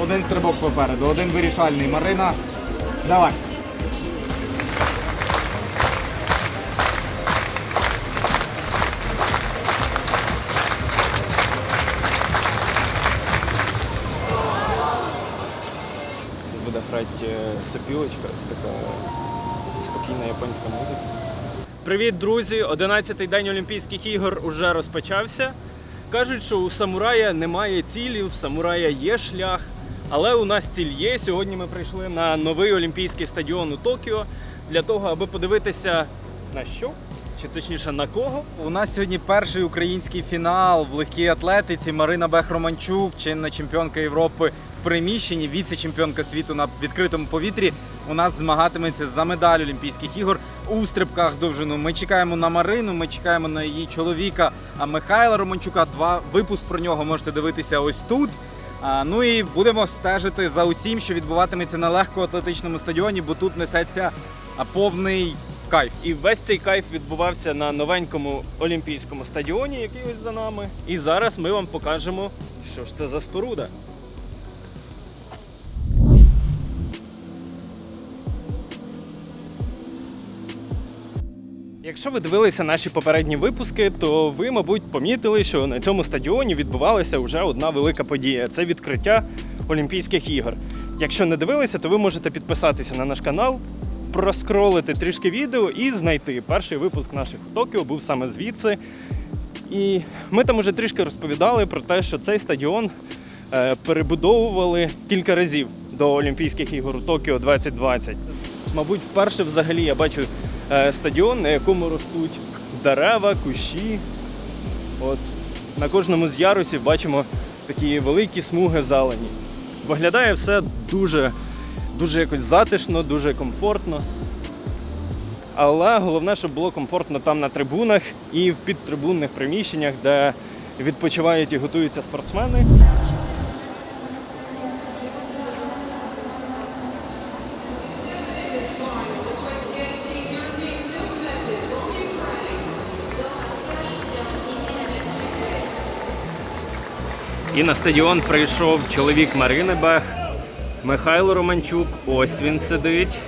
Один стрибок попереду, один вирішальний. Марина, давай. Буде грати е, сопілочка, така спокійна японська музика. Привіт, друзі! 11-й день Олімпійських ігор уже розпочався. Кажуть, що у самурая немає цілі, у самурая є шлях. Але у нас ціль є. Сьогодні ми прийшли на новий олімпійський стадіон у Токіо для того, аби подивитися на що, чи точніше на кого. У нас сьогодні перший український фінал в легкій атлетиці. Марина Бех-Романчук, чинна чемпіонка Європи в приміщенні, віце-чемпіонка світу на відкритому повітрі. У нас змагатиметься за медаль Олімпійських ігор у стрибках довжину. Ми чекаємо на Марину, ми чекаємо на її чоловіка Михайла Романчука. Два випуск про нього можете дивитися ось тут. Ну і будемо стежити за усім, що відбуватиметься на легкоатлетичному стадіоні, бо тут несеться повний кайф. І весь цей кайф відбувався на новенькому олімпійському стадіоні, який ось за нами. І зараз ми вам покажемо, що ж це за споруда. Якщо ви дивилися наші попередні випуски, то ви, мабуть, помітили, що на цьому стадіоні відбувалася вже одна велика подія це відкриття Олімпійських ігор. Якщо не дивилися, то ви можете підписатися на наш канал, проскролити трішки відео і знайти. Перший випуск наших Токіо був саме звідси. І ми там уже трішки розповідали про те, що цей стадіон е, перебудовували кілька разів до Олімпійських ігор у Токіо 2020. Мабуть, вперше взагалі я бачу стадіон, на якому ростуть дерева, кущі. От на кожному з ярусів бачимо такі великі смуги зелені. Виглядає все дуже, дуже якось затишно, дуже комфортно. Але головне, щоб було комфортно там на трибунах і в підтрибунних приміщеннях, де відпочивають і готуються спортсмени. І на стадіон прийшов чоловік Марини Бех, Михайло Романчук. Ось він сидить.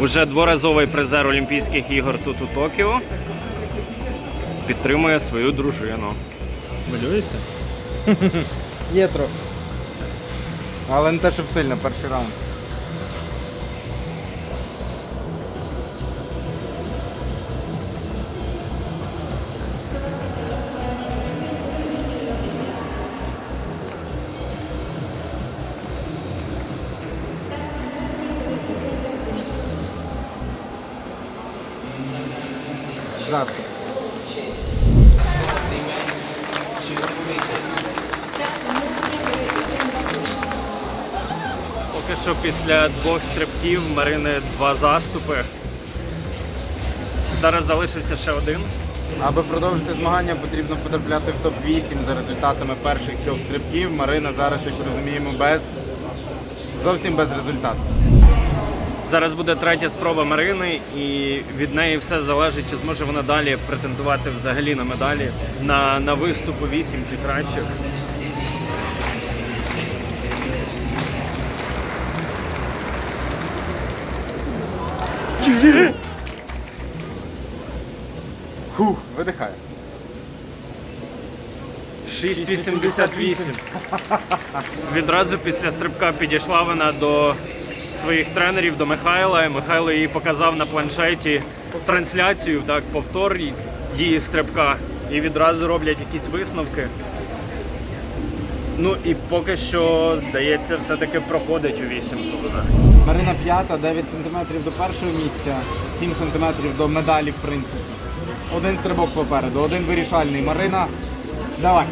Уже дворазовий призер Олімпійських ігор тут у Токіо. Підтримує свою дружину. Малюєшся? Є трохи. Але не те, щоб сильно перший раунд. Жарко. Поки що після двох стрибків Марини два заступи. Зараз залишився ще один. Аби продовжити змагання, потрібно потрапляти в топ-8 за результатами перших трьох стрибків. Марина зараз, як розуміємо, без зовсім без результату. Зараз буде третя спроба Марини, і від неї все залежить, чи зможе вона далі претендувати взагалі на медалі на, на виступ у вісімці кращих. Хух, видихає. 6,88. Відразу після стрибка підійшла вона до своїх тренерів, до Михайла. Михайло їй показав на планшеті трансляцію, так, повтор її стрибка. І відразу роблять якісь висновки. Ну і поки що, здається, все-таки проходить у вісімку. Марина п'ята, 9 см до першого місця, 7 см до медалі, в принципі. Один стрибок попереду, один вирішальний. Марина, давай.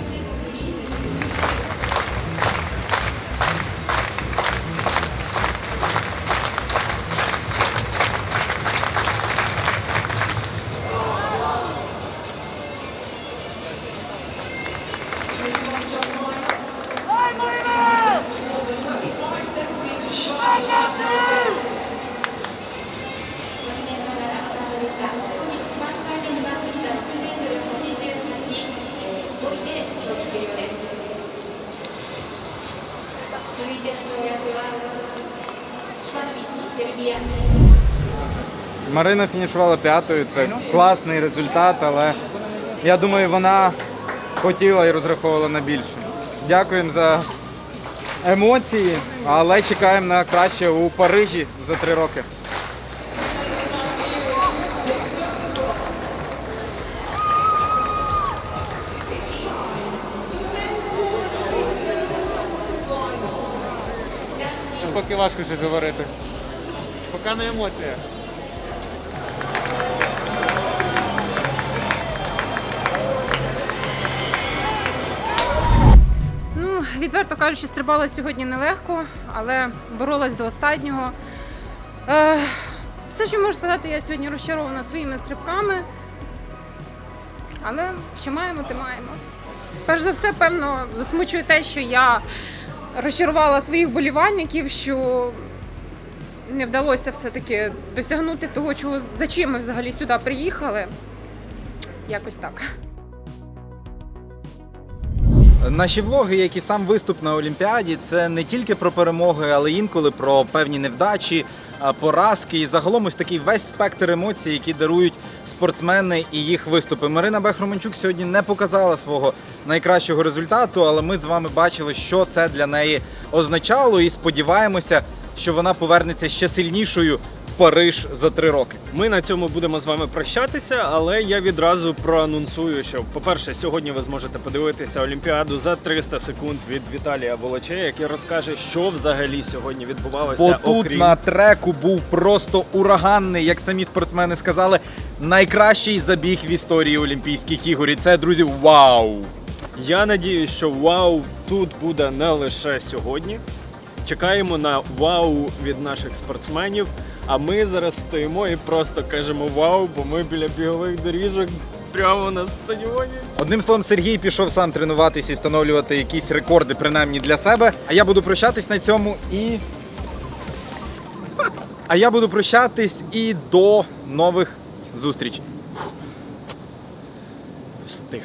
Марина фінішувала п'ятою. Це класний результат, але я думаю, вона хотіла і розраховувала на більше. Дякуємо за емоції, але чекаємо на краще у Парижі за три роки. Поки важко щось говорити. Поки на емоціях. Відверто кажучи, стрибала сьогодні нелегко, але боролась до останнього. Е, все, що можу сказати, я сьогодні розчарована своїми стрибками. Але що маємо, те маємо. Перш за все, певно, засмучує те, що я розчарувала своїх болівальників, що не вдалося все-таки досягнути того, чого за чим ми взагалі сюди приїхали. Якось так. Наші влоги, як і сам виступ на Олімпіаді, це не тільки про перемоги, але інколи про певні невдачі, поразки і загалом ось такий весь спектр емоцій, які дарують спортсмени і їх виступи. Марина Бехроманчук сьогодні не показала свого найкращого результату, але ми з вами бачили, що це для неї означало, і сподіваємося, що вона повернеться ще сильнішою Париж за три роки. Ми на цьому будемо з вами прощатися, але я відразу проанонсую, що, по-перше, сьогодні ви зможете подивитися Олімпіаду за 300 секунд від Віталія Волочея, який розкаже, що взагалі сьогодні відбувалося, Бо тут окрім на треку був просто ураганний, як самі спортсмени сказали, найкращий забіг в історії Олімпійських ігор. І це, друзі, вау! Я надіюсь, що вау тут буде не лише сьогодні. Чекаємо на вау від наших спортсменів. А ми зараз стоїмо і просто кажемо вау, бо ми біля бігових доріжок прямо на стадіоні. Одним словом, Сергій пішов сам тренуватися і встановлювати якісь рекорди, принаймні для себе. А я буду прощатись на цьому і. А я буду прощатись і до нових зустрічей. Встиг.